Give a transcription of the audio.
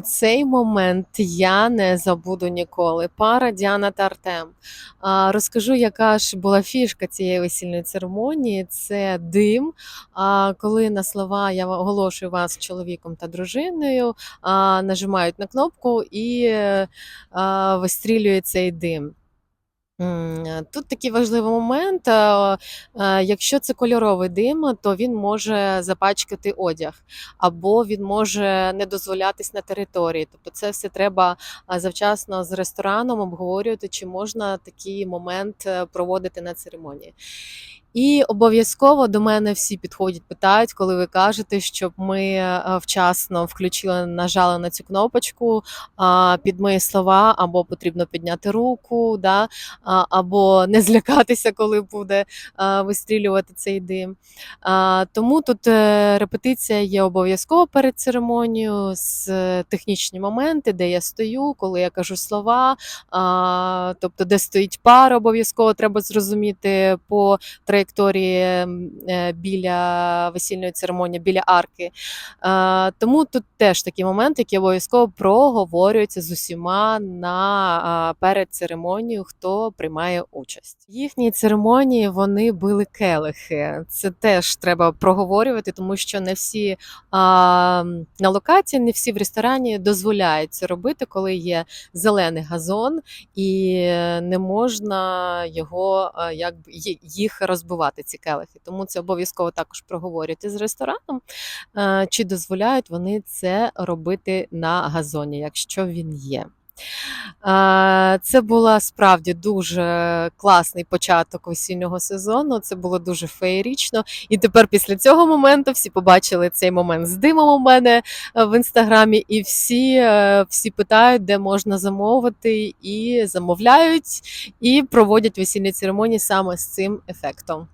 Цей момент я не забуду ніколи. Пара Діана та Артем. Розкажу, яка ж була фішка цієї весільної церемонії. Це дим. А, коли на слова я оголошую вас чоловіком та дружиною, нажимають на кнопку і е, вистрілює цей дим. М, Тут такий важливий момент. е, е, Якщо це кольоровий дим, то він може запачкати одяг, або він може не дозволятись на території. Тобто, це все треба завчасно з рестораном обговорювати, чи можна такий момент е, проводити на церемонії. І обов'язково до мене всі підходять, питають, коли ви кажете, щоб ми е, вчасно включили, нажали на цю кнопочку під мої слова, або потрібно підняти руку, да, або не злякатися, коли буде вистрілювати цей дим. Тому тут е, репетиція є обов'язково перед церемонією з е, технічні моменти, де я стою, коли я кажу слова, тобто де стоїть пара, обов'язково треба зрозуміти по траєкторії е, біля весільної церемонії, біля арки. Е, Тому тут теж такі моменти, які обов'язково проговорюються з усіма на перед церемонією, хто приймає участь. Їхні церемонії вони били келихи. Це теж треба проговорювати, тому що не всі на локації, не всі в ресторані дозволяють це робити, коли є зелений газон, і не можна його якби їх розбивати, ці келихи. Тому це обов'язково також проговорювати з рестораном, е, чи дозволяють вони це робити на газоні, якщо він є. Це була справді дуже класний початок весільного сезону. Це було дуже феєрічно. І тепер після цього моменту всі побачили цей момент з димом у мене е, в інстаграмі, і всі, е, всі питають, де можна замовити, і замовляють, і проводять весільні церемонії саме з цим ефектом.